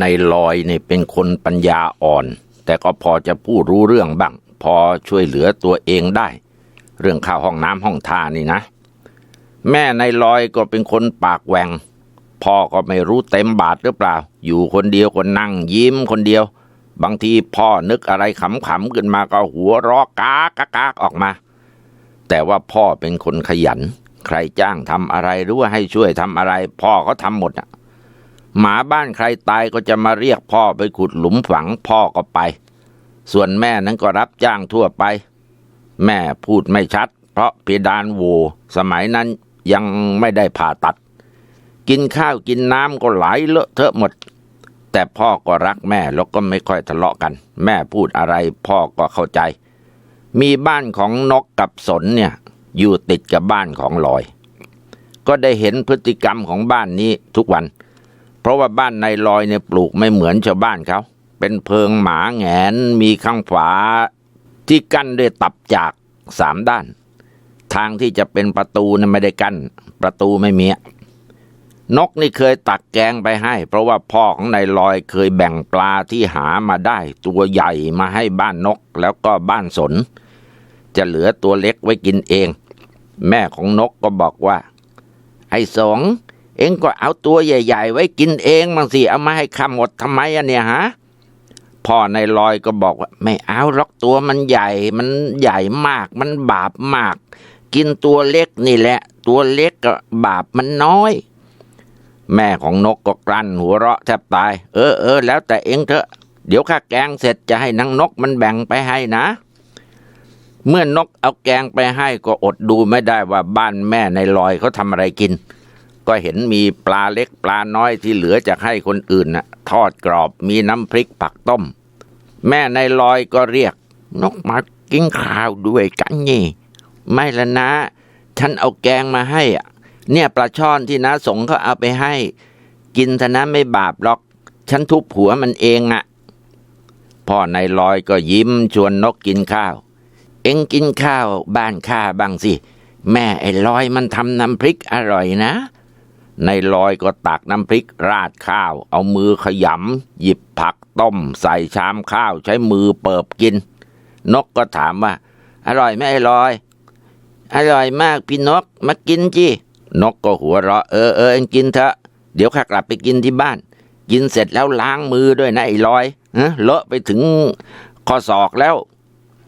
ในลอยนี่เป็นคนปัญญาอ่อน แต่ก็พอจะพูดรู้เรื่องบ้าง พอช่วยเหลือตัวเองได้ เรื่องข้าวห้องน้ำห้องท่านี่นะ แม่ในลอยก็เป็นคนปากแหวงพ่อก็ไม่รู้เต็มบาทหรือเปล่า อยู่คนเดียวคนนั่งยิ้มคนเดียว บางทีพ่อนึกอะไรขำๆขึ้นมาก็หัวเรอกากากากออกมา แต่ว่าพ่อเป็นคนขยัน ใครจ้างทำอะไรหรือว่าให้ช่วยทำอะไร พ่อก็ทำหมดอะ หมาบ้านใครตายก็จะมาเรียกพ่อไปขุดหลุมฝังพ่อก็ไป ส่วนแม่นั้นก็รับจ้างทั่วไป แม่พูดไม่ชัด เพราะเพดานโวสมัยนั้นยังไม่ได้ผ่าตัด กินข้าวกินน้ำก็ไหลเลอะเทอะหมด แต่พ่อก็รักแม่แล้วก็ไม่ค่อยทะเลาะกัน แม่พูดอะไรพ่อก็เข้าใจ มีบ้านของนกกับสนเนี่ยอยู่ติดกับบ้านของลอย ก็ได้เห็นพฤติกรรมของบ้านนี้ทุกวัน ราะว่าบ้านในลอยเนี่ยปลูกไม่เหมือนชาวบ้านเขาเป็นเพิงหมาแงนมีข้างฝาที่กั้นด้วยตับจากสามด้าน ทางที่จะเป็นประตูนั้นไม่ได้กั้น ประตูไม่มีนกนี่เคยตักแกงไปให้ เพราะว่าพ่อของนายลอยเคยแบ่งปลาที่หามาได้ ตัวใหญ่มาให้บ้านนกแล้วก็บ้านสน จะเหลือตัวเล็กไว้กินเอง แม่ของนกก็บอกว่า ไอ้สอง เองก็เอาตัวใหญ่ ๆ ไว้กินเองบางสิเอามาให้ข้าหมดทำไมอะเนี่ยฮะพ่อในลอยก็บอกว่า ไม่เอาหรอกตัวมันใหญ่มันใหญ่มาก มันบาปมาก กินตัวเล็กนี่แหละ ตัวเล็กก็บาปมันน้อย แม่ของนกก็กลั้นหัวเราะแทบตาย เออเออแล้วแต่เองเถอะ เดี๋ยวข้าแกงเสร็จจะให้นางนกมันแบ่งไปให้นะ เมื่อนกเอาแกงไปให้ก็อดดูไม่ได้ว่าบ้านแม่ในลอยเขาทำอะไรกิน ก็เห็นมีปลาเล็กปลาน้อยที่เหลือจากให้คนอื่นน่ะทอดกรอบมีน้ำพริกผักต้ม แม่ในลอยก็เรียก นกมากินข้าวด้วยกันนี่ ไม่ละนะ ฉันเอาแกงมาให้อะเนี่ยปลาช่อนที่น้าสงเขาเอาไปให้ กินทนะไม่บาปหรอก ฉันทุบหัวมันเองอะ พ่อในลอยก็ยิ้มชวนนกกินข้าว เอ็งกินข้าวบ้านข้าบ้างสิ แม่ไอ้ลอยมันทำน้ำพริกอร่อยนะ ในลอยก็ตักน้ำพริกราดข้าว เอามือขยำหยิบผักต้ม ใส่ชามข้าวใช้มือเปิบกิน นกก็ถามว่า อร่อยไหมไอ้ลอย อร่อยมากพี่นกมากินจีนกก็หัวเราะเออเออเอ็งกินเถอะ เดี๋ยวข้ากลับไปกินที่บ้าน กินเสร็จแล้วล้างมือด้วยนะไอ้ลอยฮะเลอะไปถึงข้อศอกแล้ว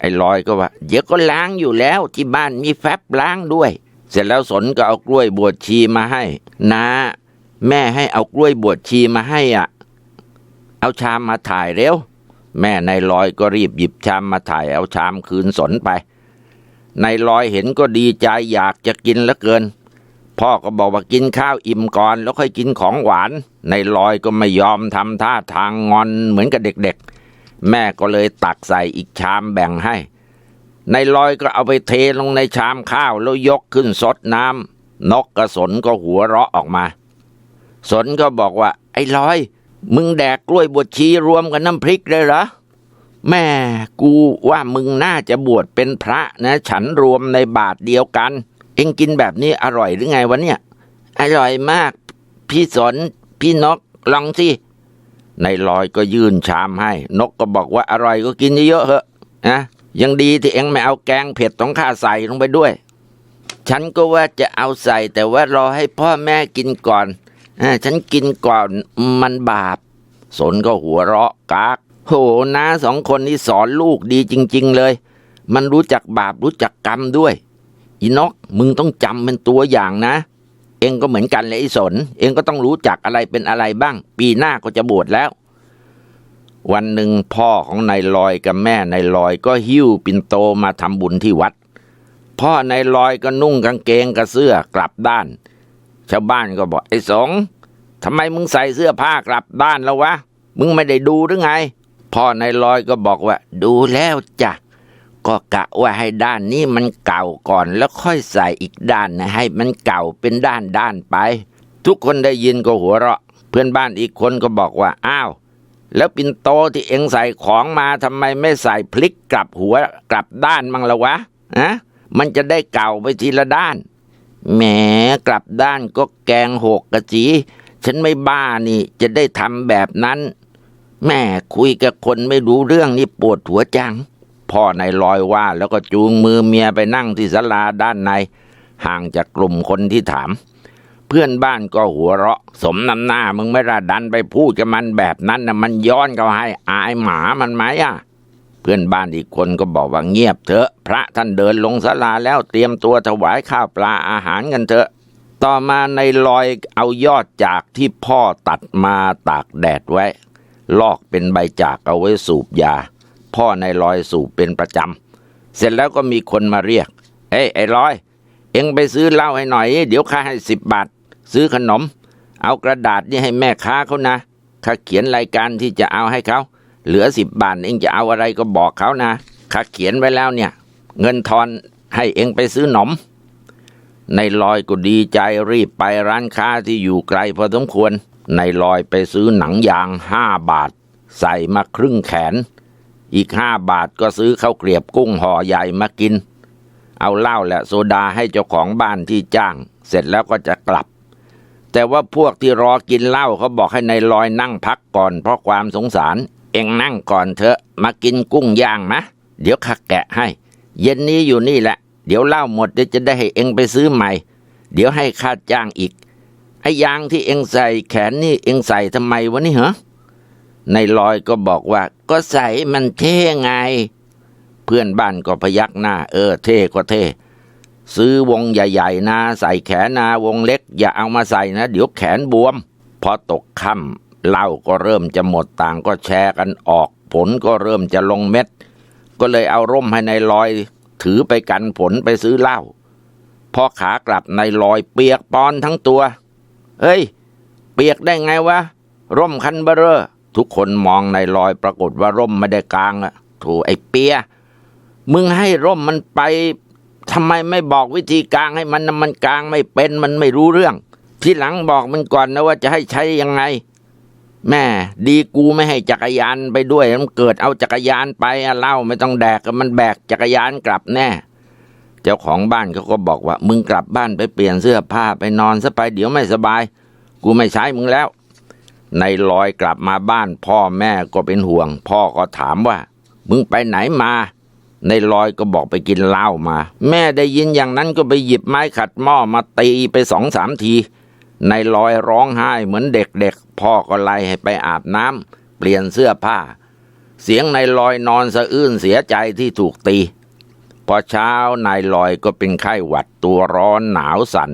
ไอ้ลอยก็ว่า เดี๋ยวก็ล้างอยู่แล้วที่บ้านมีแฟบล้างด้วย เสร็จแล้วสนก็เอากล้วยบวชชีมาให้นาแม่ให้เอากล้วยบวชชีมาให้อะ เอาชามมาถ่ายเร็ว แม่ในลอยก็รีบหยิบชามมาถ่ายเอาชามคืนสนไปในลอยเห็นก็ดีใจอยากจะกินเหลือเกิน พ่อก็บอกว่ากินข้าวอิ่มก่อนแล้วค่อยกินของหวานในลอยก็ไม่ยอมทำท่าทางงอนเหมือนกับเด็กๆ แม่ก็เลยตักใส่อีกชามแบ่งให้ ในลอยก็เอาไปเทลงในชามข้าวแล้วยกขึ้นสดน้ำนกกระสนก็หัวเราะออกมา สนก็บอกว่า ไอ้ลอย มึงแดกกล้วยบวชชีรวมกับน้ำพริกเลยเหรอแม่กูว่ามึงน่าจะบวชเป็นพระนะ ฉันรวมในบาทเดียวกัน เองกินแบบนี้อร่อยหรือไงวะเนี่ย อร่อยมาก พี่สนพี่นกลองสิในลอยก็ยื่นชามให้ นกก็บอกว่าอร่อยก็กินเยอะๆเหอะนะ ยังดีที่เองไม่เอาแกงเผ็ดของข้าใส่ลงไปด้วย ฉันก็ว่าจะเอาใส่แต่ว่ารอให้พ่อแม่กินก่อนอฉันกินก่อนมันบาป สนก็หัวเราะกากโหน้าสองคนนี้สอนลูกดีจริง ๆ เลย มันรู้จักบาปรู้จักกรรมด้วยอีนกมึงต้องจำเป็นตัวอย่างนะ เองก็เหมือนกันเลยไอ้สน เองก็ต้องรู้จักอะไรเป็นอะไรบ้าง ปีหน้าก็จะบวชแล้ว วันหนึ่งพ่อของนายลอยกับแม่นายลอยก็หิ้วปินโตมาทำบุญที่วัด พ่อนายลอยก็นุ่งกางเกงกับเสื้อกลับด้าน ชาวบ้านก็บอกไอ้สงทำไมมึงใส่เสื้อผ้ากลับด้านแล้ววะ มึงไม่ได้ดูหรือไง พ่อนายลอยก็บอกว่า ดูแล้วจ้ะก็กะว่าให้ด้านนี้มันเก่าก่อนแล้วค่อยใส่อีกด้านนะให้มันเก่าเป็นด้านด้านไป ทุกคนได้ยินก็หัวเราะ เพื่อนบ้านอีกคนก็บอกว่าอ้าว แล้วปิ่นโตที่เอ็งใส่ของมาทำไมไม่ใส่พลิกกลับหัวกลับด้านมั่งละวะอะมันจะได้เก่าไปทีละด้าน แหมกลับด้านก็แกงหกกะจี ฉันไม่บ้านี่จะได้ทำแบบนั้น แม่คุยกับคนไม่รู้เรื่องนี่ปวดหัวจัง พ่อนายลอยว่าแล้วก็จูงมือเมียไปนั่งที่ศาลาด้านใน ห่างจากกลุ่มคนที่ถาม เพื่อนบ้านก็หัวเราะ สมน้ำหน้ามึงไม่ระดันไปพูดกับมันแบบนั้นนะมันย้อนเขาให้อายหมามันไหมอะ เพื่อนบ้านอีกคนก็บอกว่าเงียบเถอะ พระท่านเดินลงศาลาแล้วเตรียมตัวถวายข้าวปลาอาหารกันเถอะ ต่อมาในลอยเอายอดจากที่พ่อตัดมาตากแดดไว้ ลอกเป็นใบจากเอาไว้สูบยา พ่อในลอยสูบเป็นประจำ เสร็จแล้วก็มีคนมาเรียก เอ้ยไอ้ลอยเอ็งไปซื้อเหล้าให้หน่อย เดี๋ยวข้าให้สิบบาท ซื้อขนม เอากระดาษนี่ให้แม่ค้าเขานะข้าเขียนรายการที่จะเอาให้เขา เหลือสิบบาทเองจะเอาอะไรก็บอกเขานะข้าเขียนไว้แล้วเนี่ย เงินทอนให้เองไปซื้อหนม ในลอยก็ดีใจรีบไปร้านค้าที่อยู่ไกลพอสมควร ในลอยไปซื้อหนังยางห้าบาท ใส่มาครึ่งแขน อีกห้าบาทก็ซื้อข้าวเกรียบกุ้งห่อใหญ่มากิน เอาเหล้าและโซดาให้เจ้าของบ้านที่จ้าง เสร็จแล้วก็จะกลับ แต่ว่าพวกที่รอกินเหล้าเขาบอกให้นายลอยนั่งพักก่อน เพราะความสงสาร เอ็งนั่งก่อนเถอะ มากินกุ้งย่างมะ เดี๋ยวข้าแกะให้ เย็นนี้อยู่นี่แหละ เดี๋ยวเหล้าหมดเดี๋ยวจะได้ให้เอ็งไปซื้อใหม่ เดี๋ยวให้ค่าจ้างอีก ไอ้ยางที่เอ็งใส่แขนนี่เอ็งใส่ทำไมวะนี่เหรอนายลอยก็บอกว่า ก็ใส่มันเท่ไง เพื่อนบ้านก็พยักหน้า เออ เท่ก็เท่ ซื้อวงใหญ่ๆนะใส่แขนนาวงเล็ก อย่าเอามาใส่นะ เดี๋ยวแขนบวม พอตกค่ำเหล้าก็เริ่มจะหมดต่างก็แชร์กันออก ผลก็เริ่มจะลงเม็ด ก็เลยเอาร่มให้ในายลอย ถือไปกันผลไปซื้อเหล้าพอขากลับในายลอยเปียกปอนทั้งตัว เฮ้ย เปียกได้ไงวะ ร่มคันเบอเรอทุกคนมองในายลอยปรากฏว่าร่มไม่ได้กลางอะถูไอเปีย มึงให้ร่มมันไป ทำไมไม่บอกวิธีกลางให้มันมันกลางไม่เป็นมันไม่รู้เรื่อง ที่หลังบอกมันก่อนนะว่าจะให้ใช้ยังไง แม่ดีกูไม่ให้จักรยานไปด้วยมันเกิดเอาจักรยานไปอะเล่าไม่ต้องแดกมันแบกจักรยานกลับแน่ เจ้าของบ้านเขาก็บอกว่า มึงกลับบ้านไปเปลี่ยนเสื้อผ้าไปนอนซะไปเดี๋ยวไม่สบาย กูไม่ใช้มึงแล้วในลอยกลับมาบ้าน พ่อแม่ก็เป็นห่วง พ่อก็ถามว่า มึงไปไหนมา ในลอยก็บอกไปกินเหล้ามา แม่ได้ยินอย่างนั้นก็ไปหยิบไม้ขัดหม้อมาตีไปสองสามที ในลอยร้องไห้เหมือนเด็กๆ พ่อก็ไล่ให้ไปอาบน้ำเปลี่ยนเสื้อผ้า เสียงในลอยนอนสะอื้นเสียใจที่ถูกตี พอเช้านายลอยก็เป็นไข้หวัดตัวร้อนหนาวสัน่น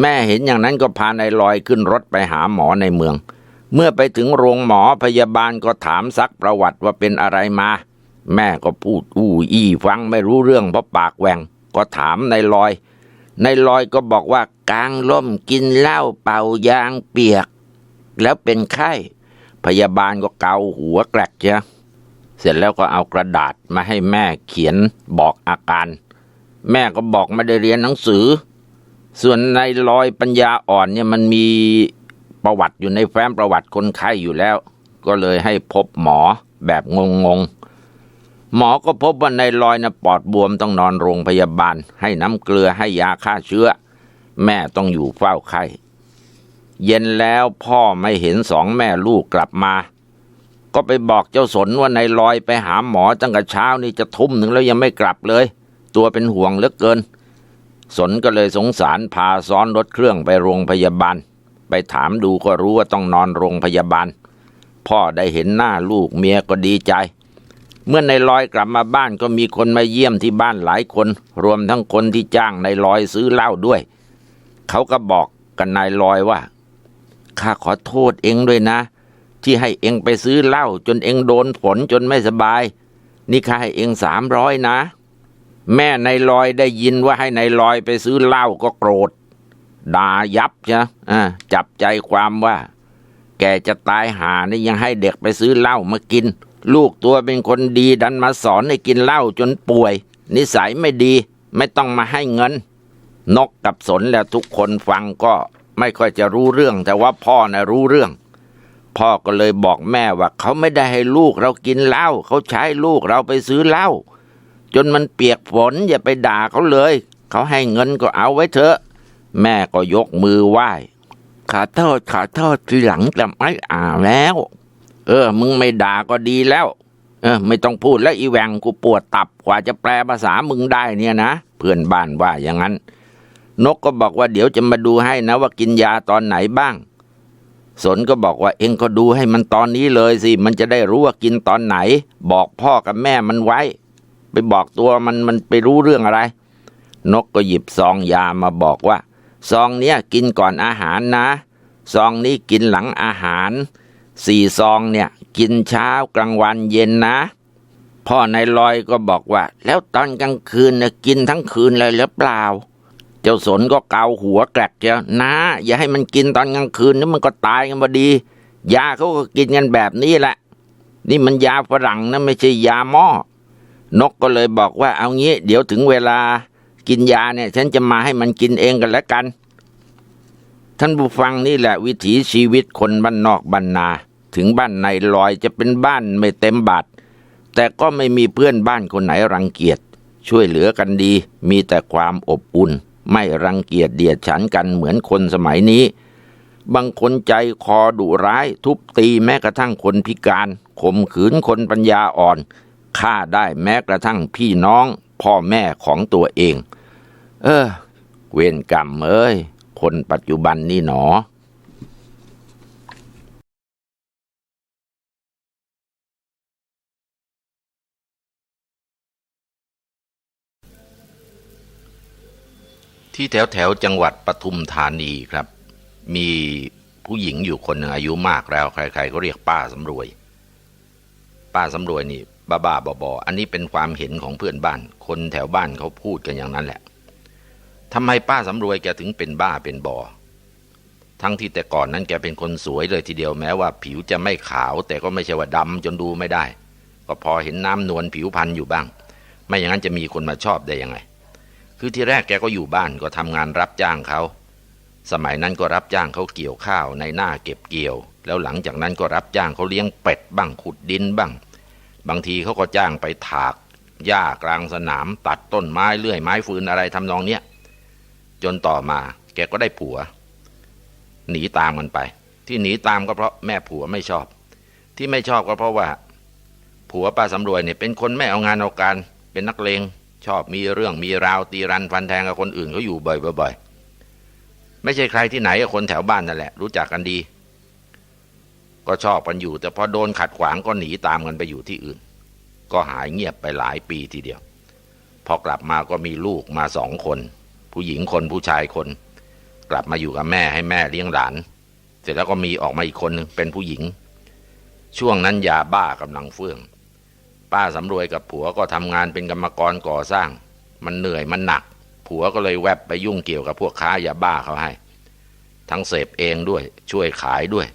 แม่เห็นอย่างนั้นก็พานายลอยขึ้นรถไปหาหมอในเมือง เมื่อไปถึงโรงหมอพยาบาลก็ถามซักประวัติว่าเป็นอะไรมา แม่ก็พูดอู้อี้ฟังไม่รู้เรื่องเพราะปากแหว่ง ก็ถามนายลอยนายลอยก็บอกว่ากลางล่มกินเหล้าเป่ายางเปียก แล้วเป็นไข้ พยาบาลก็เกาหัวแกรกเชียเสร็จแล้วก็เอากระดาษมาให้แม่เขียนบอกอาการ แม่ก็บอกไม่ได้เรียนหนังสือ ส่วนในลอยปัญญาอ่อนเนี่ยมันมีประวัติอยู่ในแฟ้มประวัติคนไข้อยู่แล้ว ก็เลยให้พบหมอแบบงงๆ หมอก็พบว่าในลอยนะปอดบวมต้องนอนโรงพยาบาล ให้น้ำเกลือให้ยาฆ่าเชื้อ แม่ต้องอยู่เฝ้าไข้เย็นแล้วพ่อไม่เห็นสองแม่ลูกกลับมา ก็ไปบอกเจ้าสนว่าในลอยไปหาหมอตั้งแต่เช้านี่จะทุ่มหนึ่งแล้วยังไม่กลับเลย ตัวเป็นห่วงเหลือเกิน สนก็เลยสงสารพาซ้อนรถเครื่องไปโรงพยาบาล ไปถามดูก็รู้ว่าต้องนอนโรงพยาบาล พ่อได้เห็นหน้าลูกเมียก็ดีใจ เมื่อในลอยกลับมาบ้านก็มีคนมาเยี่ยมที่บ้านหลายคน รวมทั้งคนที่จ้างในลอยซื้อเหล้าด้วย เขาก็บอกกันนายลอยว่าข้าขอโทษเองด้วยนะ ที่ให้เองไปซื้อเหล้าจนเองโดนฝนจนไม่สบาย นี่ข้าให้เองสามร้อยนะ แม่ในลอยได้ยินว่าให้ในลอยไปซื้อเหล้าก็โกรธด่ายับใช่อ่าจับใจความว่า แกจะตายหานี่ยังให้เด็กไปซื้อเหล้ามากิน ลูกตัวเป็นคนดีดันมาสอนให้กินเหล้าจนป่วย นิสัยไม่ดีไม่ต้องมาให้เงิน นกกับสนแล้วทุกคนฟังก็ไม่ค่อยจะรู้เรื่อง แต่ว่าพ่อนะรู้เรื่อง พ่อก็เลยบอกแม่ว่าเขาไม่ได้ให้ลูกเรากินเหล้าเขาใช้ลูกเราไปซื้อเหล้าจนมันเปียกฝนอย่าไปด่าเขาเลย เขาให้เงินก็เอาไว้เถอะ แม่ก็ยกมือไหว้ขอโทษขอโทษทีหลังจะไม่อ่าแล้ว เออ มึงไม่ด่าก็ดีแล้ว เออ ไม่ต้องพูดแล้วอีแหวงกูปวดตับกว่าจะแปลภาษามึงได้เนี่ยนะเพื่อนบ้านว่าอย่างนั้น นกก็บอกว่าเดี๋ยวจะมาดูให้นะว่ากินยาตอนไหนบ้าง สนก็บอกว่าเองก็ดูให้มันตอนนี้เลยสิ มันจะได้รู้ว่ากินตอนไหน บอกพ่อกับแม่มันไว้ ไปบอกตัวมันมันไปรู้เรื่องอะไร นกก็หยิบซองยามาบอกว่า ซองเนี้ยกินก่อนอาหารนะ ซองนี้กินหลังอาหาร สี่ซองเนี่ย กินเช้ากลางวันเย็นนะ พ่อนายลอยก็บอกว่า แล้วตอนกลางคืนเนี่ยกินทั้งคืนเลยหรือเปล่า เจ้าสนก็เกาหัวแกรกเจ้านะ อย่าให้มันกินตอนกลางคืนนี่มันก็ตายกันพอดี ยาเขาก็กินกันแบบนี้แหละ นี่มันยาฝรั่งนะไม่ใช่ยาหม้อนกก็เลยบอกว่าเอางี้ เดี๋ยวถึงเวลากินยาเนี่ย ฉันจะมาให้มันกินเองกันแล้วกัน ท่านผู้ฟังนี่แหละวิถีชีวิตคนบ้านนอกบ้านนา ถึงบ้านในลอยจะเป็นบ้านไม่เต็มบาทแต่ก็ไม่มีเพื่อนบ้านคนไหนรังเกียจ ช่วยเหลือกันดี มีแต่ความอบอุ่น ไม่รังเกียจเดียดฉันกันเหมือนคนสมัยนี้ บางคนใจคอดุร้าย ทุบตีแม้กระทั่งคนพิการข่มขืนคนปัญญาอ่อนฆ่าได้แม้กระทั่งพี่น้อง พ่อแม่ของตัวเอง เออ เวรกรรมเอ้ย คนปัจจุบันนี่หนอ ที่แถวแถวจังหวัดปทุมธานีครับ มีผู้หญิงอยู่คนหนึ่งอายุมากแล้ว ใคร ๆ ก็เรียกป้าสำรวย ป้าสำรวยนี่บ้าๆบอๆอันนี้เป็นความเห็นของเพื่อนบ้าน คนแถวบ้านเขาพูดกันอย่างนั้นแหละทำไมป้าสำรวยแกถึงเป็นบ้าเป็นบอทั้งที่แต่ก่อนนั้นแกเป็นคนสวยเลยทีเดียวแม้ว่าผิวจะไม่ขาว แต่ก็ไม่ใช่ว่าดำจนดูไม่ได้ ก็พอเห็นน้ำนวลผิวพรรณอยู่บ้าง ไม่อย่างนั้นจะมีคนมาชอบได้ยังไง คือที่แรกแกก็อยู่บ้านก็ทำงานรับจ้างเขา สมัยนั้นก็รับจ้างเขาเกี่ยวข้าวในหน้าเก็บเกี่ยว แล้วหลังจากนั้นก็รับจ้างเขาเลี้ยงเป็ดบ้างขุดดินบ้าง บางทีเขาก็จ้างไปถากหญ้ากลางสนาม ตัดต้นไม้เลื่อยไม้ฟืนอะไรทำนองเนี้ยจนต่อมาแกก็ได้ผัว หนีตามมันไป ที่หนีตามก็เพราะแม่ผัวไม่ชอบ ที่ไม่ชอบก็เพราะว่า ผัวป้าสำรวยเนี่ยเป็นคนไม่เอางานเอาการ เป็นนักเลง ชอบมีเรื่องมีราวตีรันฟันแทงกับคนอื่นเขาอยู่บ่อยๆไม่ใช่ใครที่ไหนคนแถวบ้านนั่นแหละ รู้จักกันดี ก็ชอบกันอยู่ แต่พอโดนขัดขวางก็หนีตามกันไปอยู่ที่อื่น ก็หายเงียบไปหลายปีทีเดียว พอกลับมาก็มีลูกมาสองคน ผู้หญิงคนผู้ชายคน กลับมาอยู่กับแม่ให้แม่เลี้ยงหลาน เสร็จแล้วก็มีออกมาอีกคนหนึ่งเป็นผู้หญิง ช่วงนั้นยาบ้ากำลังเฟื่อง ป้าสำรวยกับผัวก็ทำงานเป็นกรรมกรก่อสร้าง มันเหนื่อยมันหนัก ผัวก็เลยแวบไปยุ่งเกี่ยวกับพวกค้ายาบ้าเขาให้ ทั้งเสพเองด้วย ช่วยขายด้วย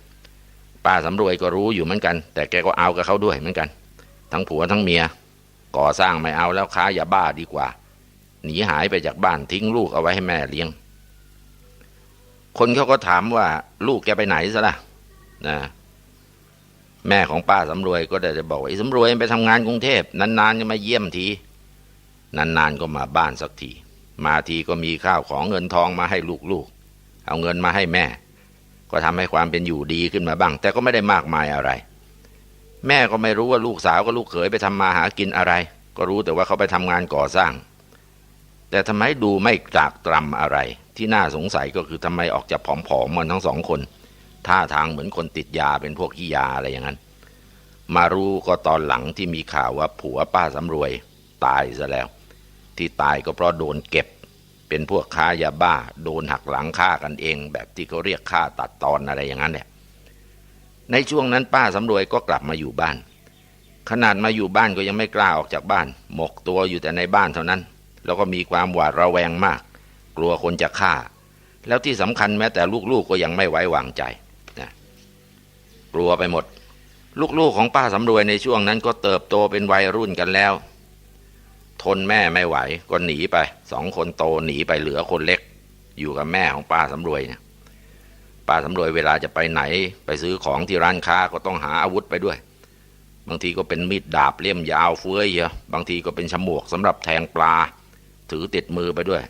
ป้าสำรวยก็รู้อยู่เหมือนกัน แต่แกก็เอากับเขาด้วยเหมือนกัน ทั้งผัวทั้งเมีย ก่อสร้างไม่เอาแล้วค้ายาบ้าดีกว่า หนีหายไปจากบ้านทิ้งลูกเอาไว้ให้แม่เลี้ยง คนเขาก็ถามว่าลูกแกไปไหนซะล่ะนะ แม่ของป้าสำรวยก็ได้จะบอกว่าไอ้สำรวยไปทำงานกรุงเทพนานๆจะมาเยี่ยมทีนานๆก็มาบ้านสักทีมาทีก็มีข้าวของเงินทองมาให้ลูกๆ เอาเงินมาให้แม่ ก็ทำให้ความเป็นอยู่ดีขึ้นมาบ้าง แต่ก็ไม่ได้มากมายอะไร แม่ก็ไม่รู้ว่าลูกสาวกับลูกเขยไปทำมาหากินอะไร ก็รู้แต่ว่าเขาไปทำงานก่อสร้าง แต่ทำไมดูไม่ตรากตรำอะไร ที่น่าสงสัยก็คือทำไมออกจะผอมๆมันทั้งสองคน ท่าทางเหมือนคนติดยาเป็นพวกขี้ยาอะไรอย่างนั้น มารู้ก็ตอนหลังที่มีข่าวว่าผัวป้าสำรวย ตายซะแล้ว ที่ตายก็เพราะโดนเก็บ เป็นพวกค้ายาบ้า โดนหักหลังฆ่ากันเอง แบบที่เขาเรียกฆ่าตัดตอนอะไรอย่างนั้นเนี่ยในช่วงนั้นป้าสำรวยก็กลับมาอยู่บ้าน ขนาดมาอยู่บ้านก็ยังไม่กล้าออกจากบ้าน หมกตัวอยู่แต่ในบ้านเท่านั้น แล้วก็มีความหวาดระแวงมาก กลัวคนจะฆ่า แล้วที่สำคัญแม้แต่ลูกๆกก็ยังไม่ไว้วางใจ กลัวไปหมด ลูกๆของป้าสำรวยในช่วงนั้นก็เติบโตเป็นวัยรุ่นกันแล้ว ทนแม่ไม่ไหวก็หนีไปสองคนโตหนีไปเหลือคนเล็ก อยู่กับแม่ของป้าสำรวยเนี่ยป้าสำรวยเวลาจะไปไหน ไปซื้อของที่ร้านค้าก็ต้องหาอาวุธไปด้วย บางทีก็เป็นมีดดาบเล่มยาวเฟื้อยเยอะบางทีก็เป็นฉมวกสำหรับแทงปลา ถือติดมือไปด้วย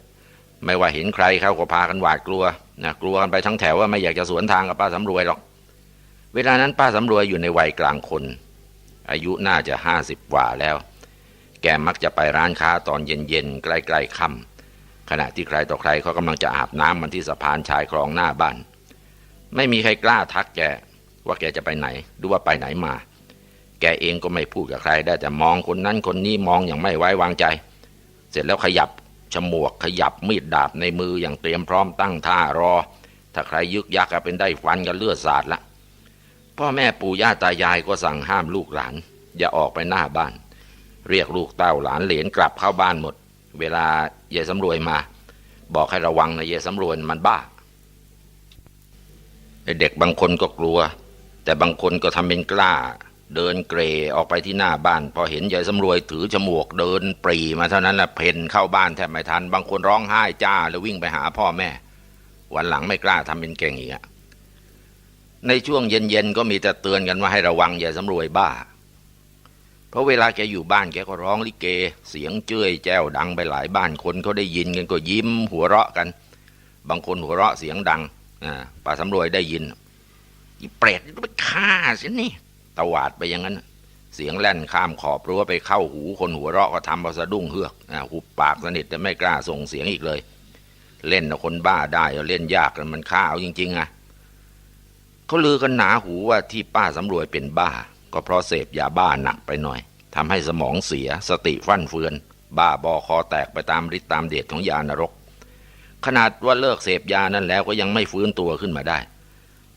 ไม่ว่าเห็นใครเขาก็พากันหวาดกลัวนะกลัวกันไปทั้งแถวว่าไม่อยากจะสวนทางกับป้าสำรวยหรอก เวลานั้นป้าสำรวยอยู่ในวัยกลางคน อายุน่าจะห้าสิบกว่าแล้ว แกมักจะไปร้านค้าตอนเย็นๆใกล้ๆค่ำขณะที่ใครต่อใครเขากำลังจะอาบน้ำมันที่สะพานชายคลองหน้าบ้าน ไม่มีใครกล้าทักแกว่าแกจะไปไหนหรือว่าไปไหนมา แกเองก็ไม่พูดกับใครได้แต่มองคนนั้นคนนี้มองอย่างไม่ไว้วางใจ เสร็จแล้วขยับฉมวกขยับมีดดาบในมืออย่างเตรียมพร้อมตั้งท่ารอ ถ้าใครยึกยักก็เป็นได้ฟันกันเลือดสาดละ พ่อแม่ปู่ย่าตายายก็สั่งห้ามลูกหลาน อย่าออกไปหน้าบ้าน เรียกลูกเต้าหลานเหลนกลับเข้าบ้านหมด เวลาเยสำรวยมา บอกให้ระวังนะเยสำรวยมันบ้าเด็กบางคนก็กลัว แต่บางคนก็ทำเป็นกล้า เดินเกรออกไปที่หน้าบ้าน พอเห็นยายสำรวยถือจมวกเดินปรีมาเท่านั้นแหละเพนเข้าบ้านแทบไม่ทัน บางคนร้องไห้จ้าแล้ววิ่งไปหาพ่อแม่ วันหลังไม่กล้าทำเป็นเก่งอีกอะ ในช่วงเย็นๆก็มีแต่เตือนกันว่าให้ระวังอย่าสำรวยบ้า เพราะเวลาแกอยู่บ้านแกก็ร้องลิเก เสียงเจ้ยแจ้วดังไปหลายบ้านคนเขาได้ยินกันก็ยิ้มหัวเราะกัน บางคนหัวเราะเสียงดังอ่าป้าสำรวยได้ยินอีเปรตไปฆ่าสินี่ตวาดไปอย่างนั้น เสียงแล่นข้ามขอบรั้วไปเข้าหูคนหัวเราะก็ทำเอาสะดุ้งเฮือกอ่าหุบปากสนิทแต่ไม่กล้าส่งเสียงอีกเลย เล่นคนบ้าได้เล่นยากมันฆ่าเอาจริงๆอะ เขาลือกันหนาหูว่าที่ป้าสำรวยเป็นบ้า ก็เพราะเสพยาบ้าหนักไปหน่อยทำให้สมองเสียสติฟั่นเฟือน บ้าบอคอแตกไปตามฤทธิ์ตามเดชของยานรก ขนาดว่าเลิกเสพยานั่นแล้วก็ยังไม่ฟื้นตัวขึ้นมาได้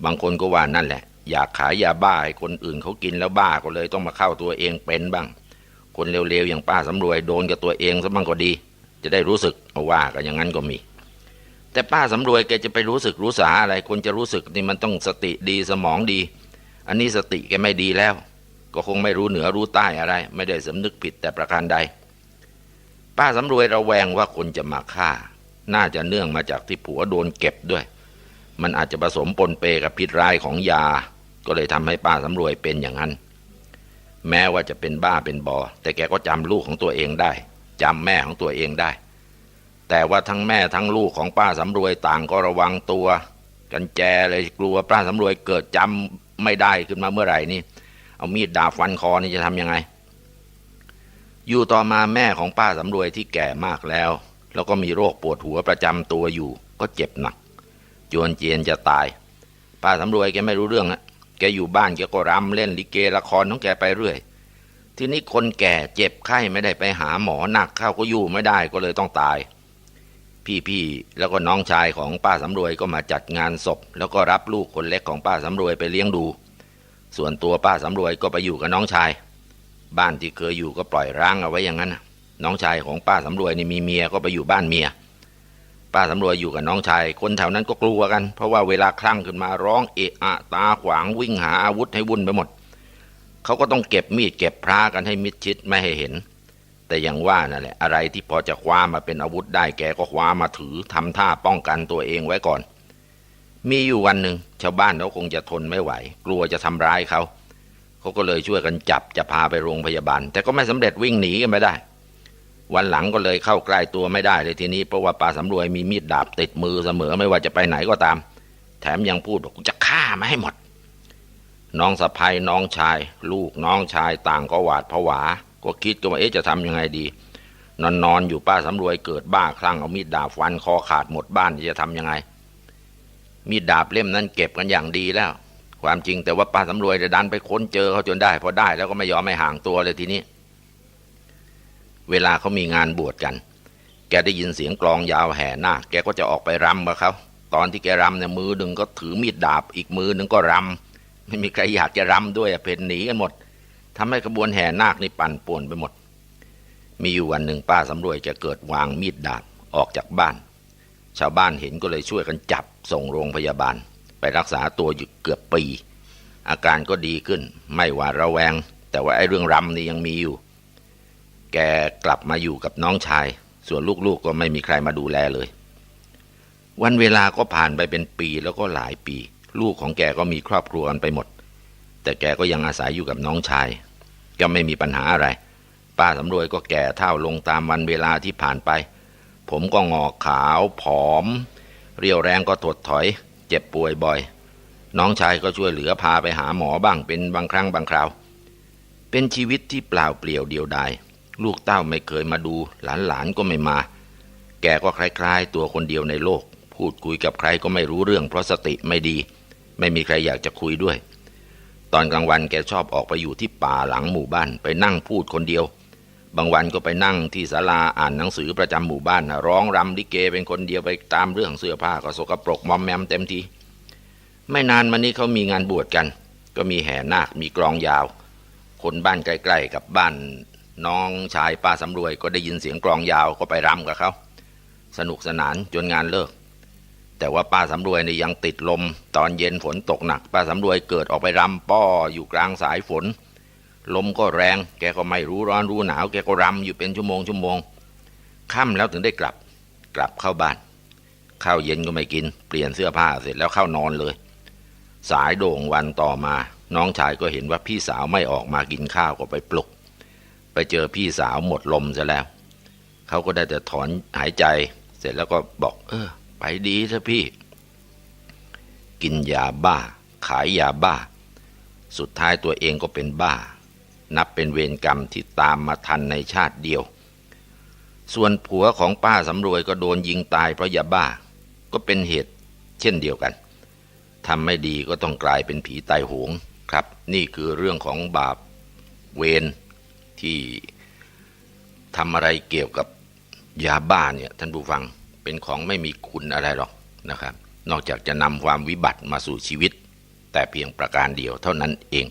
บางคนก็ว่านั่นแหละ อยากขายยาบ้าให้คนอื่นเขากินแล้วบ้าก็เลยต้องมาเข้าตัวเองเป็นบ้าง คนเร็วๆอย่างป้าสำรวยโดนกับตัวเองซะบ้างก็ดี จะได้รู้สึกว่ากันอย่างนั้นก็มี แต่ป้าสำรวยแกจะไปรู้สึกรู้สาอะไรคนจะรู้สึกนี่มันต้องสติดีสมองดี อันนี้สติแกไม่ดีแล้ว ก็คงไม่รู้เหนือรู้ใต้อะไร ไม่ได้สำนึกผิดแต่ประการใด ป้าสำรวยระแวงว่าคนจะมาฆ่า น่าจะเนื่องมาจากที่ผัวโดนเก็บด้วย มันอาจจะผสมปนเปกับพิษร้ายของยา ก็เลยทำให้ป้าสำรวยเป็นอย่างนั้น แม้ว่าจะเป็นบ้าเป็นบอ แต่แกก็จำลูกของตัวเองได้จำแม่ของตัวเองได้ แต่ว่าทั้งแม่ทั้งลูกของป้าสำรวยต่างก็ระวังตัว กันแจเลยกลัวป้าสำรวยเกิดจำไม่ได้ขึ้นมาเมื่อไหร่นี่ เอามีดดาบฟันคอนี่จะทำยังไง อยู่ต่อมาแม่ของป้าสำรวยที่แก่มากแล้ว แล้วก็มีโรคปวดหัวประจำตัวอยู่ ก็เจ็บหนักจวนเจียนจะตาย ป้าสำรวยแกไม่รู้เรื่องนะแกอยู่บ้านแกก็รำเล่นลิเกละครของแกไปเรื่อยทีนี้คนแก่เจ็บไข้ไม่ได้ไปหาหมอหนักเข้าก็อยู่ไม่ได้ก็เลยต้องตาย พี่ๆแล้วก็น้องชายของป้าสำรวยก็มาจัดงานศพ แล้วก็รับลูกคนเล็กของป้าสำรวยไปเลี้ยงดู ส่วนตัวป้าสำรวยก็ไปอยู่กับน้องชาย บ้านที่เคยอยู่ก็ปล่อยร้างเอาไว้อย่างนั้นน้องชายของป้าสำรวยนี่มีเมียก็ไปอยู่บ้านเมีย ป้าสำรวยอยู่กับน้องชาย คนแถวนั้นก็กลัวกัน เพราะว่าเวลาคลั่งขึ้นมาร้องเอะอะตาขวางวิ่งหาอาวุธให้วุ่นไปหมดเขาก็ต้องเก็บมีดเก็บพระกันให้มิดชิดไม่ให้เห็น แต่อย่างว่านั่นแหละอะไรที่พอจะคว้ามาเป็นอาวุธได้แกก็คว้ามาถือทำท่าป้องกันตัวเองไว้ก่อน มีอยู่วันหนึ่งชาวบ้านเขาคงจะทนไม่ไหว กลัวจะทำร้ายเขาเขาก็เลยช่วยกันจับจะพาไปโรงพยาบาล แต่ก็ไม่สำเร็จวิ่งหนีกันไม่ได้ วันหลังก็เลยเข้าใกล้ตัวไม่ได้เลยทีนี้เพราะว่าป้าสำรวยมีมีดดาบติดมือเสมอไม่ว่าจะไปไหนก็ตาม แถมยังพูดบอกกูจะฆ่ามาให้หมด น้องสะพ้ยน้องชาย ลูกน้องชายต่างก็หวาดผวา ก็คิดกันว่าเอ๊ะจะทำยังไงดี นอนนอนอยู่ป้าสำรวยเกิดบ้าคลั่งเอามีดดาบฟันคอขาดหมดบ้านจะทำยังไง มีดดาบเล่มนั้นเก็บกันอย่างดีแล้ว ความจริงแต่ว่าป้าสำรวยจะดันไปค้นเจอเขาจนได้พอได้แล้วก็ไม่ยอมไม่ห่างตัวเลยทีนี้ เวลาเขามีงานบวชกัน แกได้ยินเสียงกลองยาวแห่หน้าแกก็จะออกไปรำกับเขาตอนที่แกรำเนี่ยมือหนึ่งก็ถือมีดดาบอีกมือหนึ่งก็รำไม่มีใครอยากจะรำด้วยอะเพนหนีกันหมด ทำให้ขบวนแห่นาคนี่ปั่นป่วนไปหมด มีอยู่วันหนึ่งป้าสำรวยจะเกิดวางมีดดาบออกจากบ้าน ชาวบ้านเห็นก็เลยช่วยกันจับส่งโรงพยาบาล ไปรักษาตัวอยู่เกือบปี อาการก็ดีขึ้นไม่หวาดระแวง แต่ว่าไอ้เรื่องรำนี่ยังมีอยู่ แกกลับมาอยู่กับน้องชาย ส่วนลูกๆกก็ไม่มีใครมาดูแลเลย วันเวลาก็ผ่านไปเป็นปีแล้วก็หลายปี ลูกของแกก็มีครอบครัวกันไปหมด แต่แกก็ยังอาศัยอยู่กับน้องชาย ก็ไม่มีปัญหาอะไร ป้าสำรวยก็แก่เท่าลงตามวันเวลาที่ผ่านไป ผมก็งอกขาวผอม เรียวแรงก็ถดถอย เจ็บป่วยบ่อย น้องชายก็ช่วยเหลือพาไปหาหมอบ้างเป็นบางครั้งบางคราว เป็นชีวิตที่เปล่าเปลี่ยวเดียวดายลูกเต้าไม่เคยมาดู หลานๆก็ไม่มา แกก็คล้ายๆ ตัวคนเดียวในโลก พูดคุยกับใครก็ไม่รู้เรื่องเพราะสติไม่ดี ไม่มีใครอยากจะคุยด้วย ตอนกลางวันแกชอบออกไปอยู่ที่ป่าหลังหมู่บ้านไปนั่งพูดคนเดียว บางวันก็ไปนั่งที่ศาลาอ่านหนังสือประจำหมู่บ้านร้องรำลิเกเป็นคนเดียวไปตามเรื่องเสื้อผ้าก็สกปรกมอมแมมเต็มทีไม่นานมานี้เขามีงานบวชกัน ก็มีแห่นาคมีกลองยาว คนบ้านใกล้ๆกับบ้านน้องชายป้าสำรวยก็ได้ยินเสียงกลองยาวก็ไปรำกับเขา สนุกสนานจนงานเลิก แต่ว่าป้าสำรวยเนี่ยยังติดลม ตอนเย็นฝนตกหนัก ป้าสำรวยเกิดออกไปรำป้ออยู่กลางสายฝน ลมก็แรง แกก็ไม่รู้ร้อนรู้หนาว แกก็รำอยู่เป็นชั่วโมงชั่วโมงค่ำแล้วถึงได้กลับ กลับเข้าบ้านข้าวเย็นก็ไม่กิน เปลี่ยนเสื้อผ้าเสร็จแล้วเข้านอนเลย สายโด่งวันต่อมา น้องชายก็เห็นว่าพี่สาวไม่ออกมากินข้าวก็ไปปลุก ไปเจอพี่สาวหมดลมซะแล้ว เขาก็ได้แต่ถอนหายใจ เสร็จแล้วก็บอก เออ ไปดีเถอะพี่ กินยาบ้า ขายยาบ้า สุดท้ายตัวเองก็เป็นบ้า นับเป็นเวรกรรมที่ตามมาทันในชาติเดียว ส่วนผัวของป้าสำรวยก็โดนยิงตายเพราะยาบ้า ก็เป็นเหตุเช่นเดียวกันทำไม่ดีก็ต้องกลายเป็นผีตายโหงครับ นี่คือเรื่องของบาปเวรที่ทำอะไรเกี่ยวกับยาบ้าเนี่ยท่านผู้ฟัง เป็นของไม่มีคุณอะไรหรอกนะครับ นอกจากจะนำความวิบัติมาสู่ชีวิต แต่เพียงประการเดียวเท่านั้นเอง